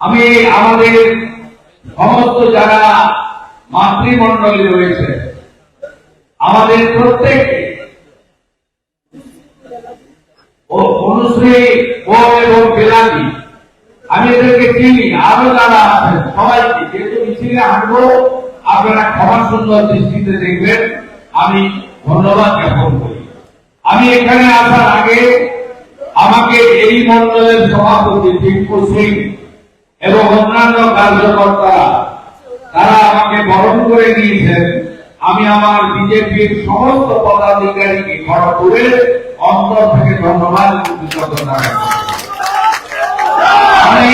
আমি আমাদের সমস্ত যারা মাতৃমণ্ডলী রয়েছে, আমাদের প্রত্যেককে ও অনুশ্রী ও এবং বেলাদি আমি এদেরকে চিনি, আরও যারা আছেন, সবাইকে যেহেতু মিছিলে হাঁটবো আপনারা ক্ষমা সুন্দর দৃষ্টিতে দেখবেন, আমি ধন্যবাদ জ্ঞাপন করি। আমি এখানে আসার আগে আমাকে এই মন্ডলের সভাপতি টিঙ্কু সিং এবং অন্যান্য কার্যকর্তারা তারা আমাকে বরণ করে নিয়েছেন আমি আমার বিজেপির সমস্ত পদাধিকারীকে খড়গপুরের অন্তর থেকে ধন্যবাদ আমি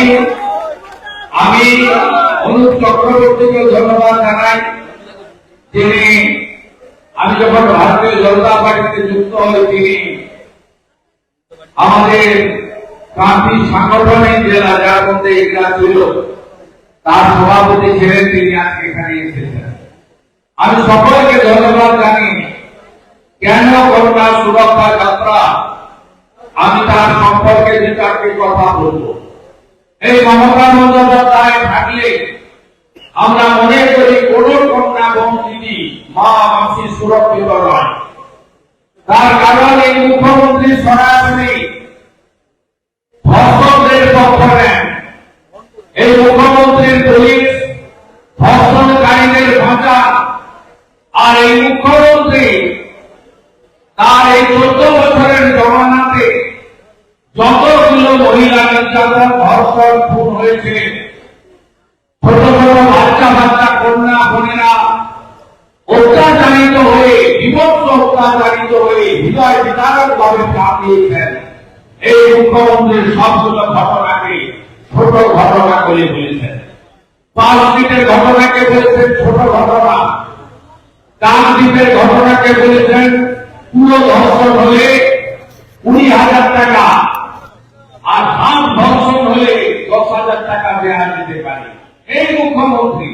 আমি অনুপ চক্রবর্তীকে ধন্যবাদ জানাই তিনি আমি যখন ভারতীয় জনতা পার্টিতে যুক্ত হই, তিনি আমাদের ক্রান্তি সাংগঠনিক জেলা যার মধ্যে এগুলা ছিল। তার সভাপতি ছিলেন তিনি আজকে এখানে এসেছেন। আমি সকলকে ধন্যবাদ জানি কেন করোনা সুরক্ষা যাত্রা? আমি তার সম্পর্কে দু চারটি কথা বলব। এই মমতা বন্দ্যোপাধ্যায় থাকলে আমরা মনে করি কোন কন্যা বঞ্চিতি মা মাসি সুরক্ষিত নয়। তার কারণ মুখ্যমন্ত্রী সরাসরি ধর্ষকদের পক্ষ নেন এই মুখ্যমন্ত্রীর পুলিশ ধর্ষণকারীদের বাঁচান আর এই মুখ্যমন্ত্রী তার এই চোদ্দ বছরের জমানাতে যতগুলো মহিলা নির্যাতন ধর্ষণ খুন ছোট ছোট বাচ্চা বাচ্চা, কন্যা বোনেরা অত্যাচারিত হয়ে বিভক্ত অত্যাচারিত হয়ে, হৃদয় বিদারক ভাবে দিয়েছেন। এই মুখ্যমন্ত্রী সবগুলো ঘটনাকে, ছোট ঘটনা করে বলেছেন। পাঁচদ্বীপের ঘটনাকে বলেছেন ছোট ঘটনা। কাকদ্বীপের ঘটনাকে বলেছেন পুরো ধর্ষণ হলে কুড়ি হাজার টাকা আর ধান ধর্ষণ হলে দশ হাজার টাকা দেওয়া যেতে পারে এই মুখ্যমন্ত্রী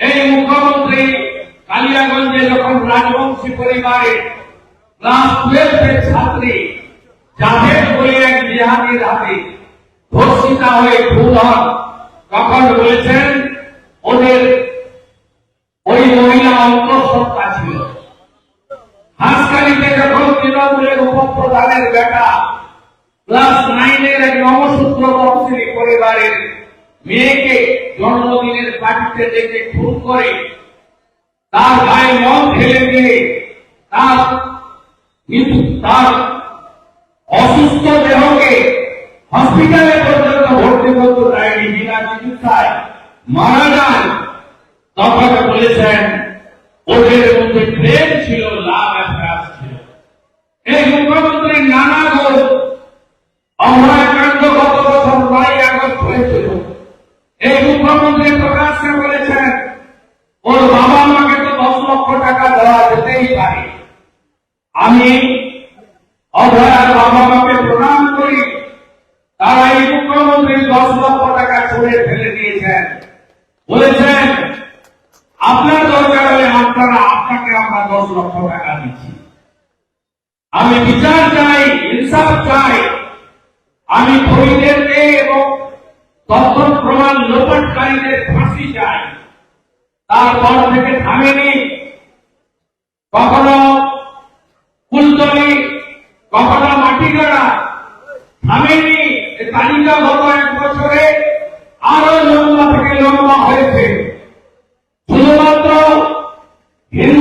এই মুখ্যমন্ত্রী কালিয়াগঞ্জে যখন রাজবংশী পরিবারে ক্লাস টুয়েলভের ছাত্রী জাভেদ বলে এক জিহাদির হাতে ধর্ষিতা হয়ে খুন হন, তখন বলেছেন, ওদের ওই মহিলা অন্তঃসত্ত্বা ছিল। হাসকালিতে যখন তৃণমূলের উপপ্রধানের বেটা, ক্লাস নাইনের এক নবসূত্র তফসিলি পরিবারের মেয়েকে জন্মদিনের পার্টিতে ডেকে খুন করে, তার গায়ে মন ঢেলে দিয়ে তার মৃত্যু- তার অসুস্থ দেহকে হসপিটালে পর্যন্ত ভর্তি করতে দেয়নি, বিনা চিকিৎসায় মারা যান তখন বলেছেন, ওদের মধ্যে প্রেম ছিল, লাভ অ্যাফেয়ার ছিল। এই মুখ্যমন্ত্রীর নানা গোল অভয়াকাণ্ড গত বছর নয় আগস্ট হয়েছিল এই মুখ্যমন্ত্রী প্রকাশ্যে বলেছেন ওর বাবা মাকে তো দশ লক্ষ টাকা দেওয়া যেতেই পারে আমি অভয়ার বাবা মাকে প্রণাম করি তারা এই মুখ্যমন্ত্রী দশ লক্ষ টাকা ছুড়ে ফেলে দিয়েছেন বলেছেন আপনার দরকার হলে আপনারা আপনাকে আমরা দশ লক্ষ টাকা দিচ্ছি আমি বিচার চাই, ইনসাফ চাই। আমি খরিদেরকে এবং তথ্য প্রমাণ লোপাটকারীদের ফাঁসি চাই। তারপর থেকে থামেনি। কখনো কুলতলি, কখনো মাটিগাড়া। থামেনি। এ তালিকা গত এক বছরে আরও লম্বা থেকে লম্বা হয়েছে।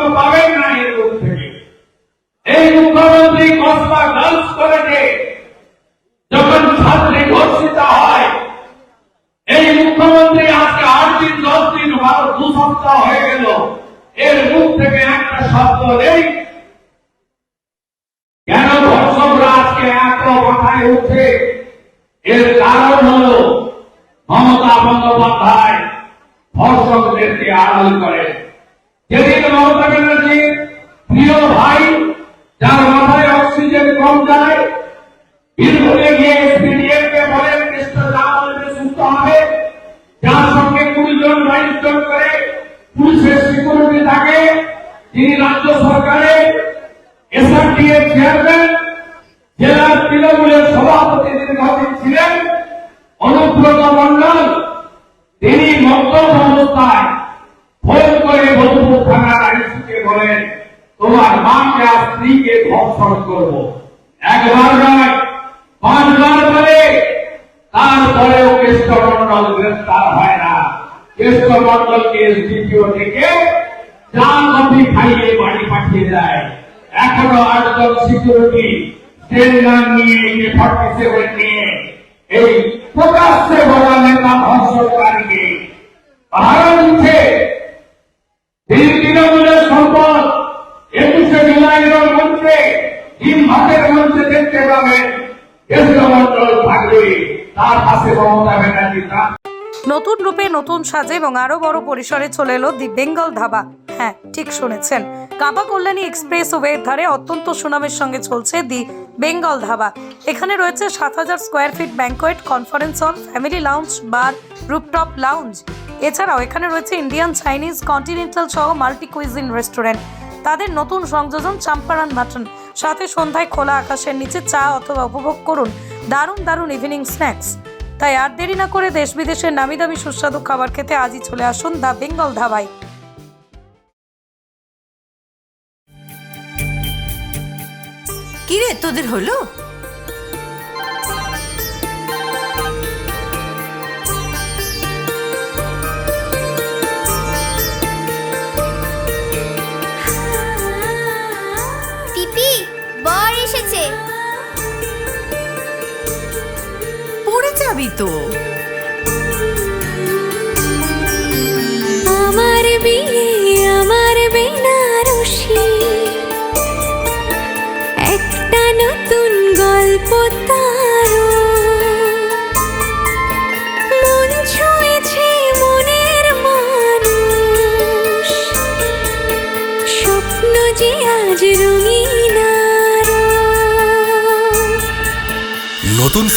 বাক্য পাবেন না এর মুখ থেকে। এই মুখ্যমন্ত্রী কসবা গার্লস কলেজে যখন ছাত্রী ধর্ষিত হয়, এই মুখ্যমন্ত্রী আজকে আট দিন, দশ দিন বারো দু সপ্তাহ হয়ে গেল। এর মুখ থেকে একটা শব্দ নেই। কেন ধর্ষকরা আজকে এর কারণ হলো মমতা বন্দ্যোপাধ্যায় ধর্ষকদেরকে আড়াল করে। যেদিন মমতা ব্যানার্জির প্রিয় ভাই, যার মাথায় অক্সিজেন কম যায়, বীরভূমে গিয়ে এসপিডিএম বলেন সুস্থ হবে যার সঙ্গে কুড়ি জন বাইশ জন করে পুলিশের সিকিউরিটি থাকে, তিনি রাজ্য সরকারের এসআরটিএর চেয়ারম্যান জেলার তৃণমূলের সভাপতি দীর্ঘদিন ছিলেন, অনুব্রত মন্ডল তিনি মন্তব্য অবস্থায় ফোন ধর্ষণ করব। একবার নয়, পাঁচবার বলে তারপরেও কেষ্ট মন্ডল গ্রেফতার হয় না। কেষ্ট মন্ডলকে এসডিপিও থেকে চা কফি খাইয়ে বাড়ি পাঠিয়ে দেয়। এখনও আটজন সিকিউরিটি ট্রেনার নিয়ে এই ফর্টি সেভেন নিয়ে এই প্রকাশ্যে বলা নেতা পাহারা দিচ্ছে ভাতের মঞ্চে দেখতে পাবেন কেন্দ্রমন্ডল থাকবে তার পাশে মমতা ব্যানার্জি নতুন রূপে নতুন সাজে এবং আরও বড় পরিসরে চলে এলো দি বেঙ্গল ধাবা। হ্যাঁ ঠিক শুনেছেন। কাপা কল্যাণী এক্সপ্রেস ওয়ের ধারে অত্যন্ত সুনামের সঙ্গে চলছে দি বেঙ্গল ধাবা। এখানে রয়েছে সাত হাজার square feet banquet, conference hall, family lounge, bar, rooftop lounge. এছাড়াও এখানে রয়েছে ইন্ডিয়ান, চাইনিজ, কন্টিনেন্টাল সহ মাল্টি কুইজিন রেস্টুরেন্ট। তাদের নতুন সংযোজন চাম্পারান মাটন। সাথে সন্ধ্যায় খোলা আকাশের নিচে চা অথবা উপভোগ করুন দারুণ দারুণ ইভিনিং স্ন্যাক্স তাই আর দেরি না করে দেশ বিদেশের নামি দামি সুস্বাদু খাবার খেতে আজই চলে আসুন দ্য বেঙ্গল ধাবাই কিরে, তোদের হলো? যাবি তো আমার বিয়ে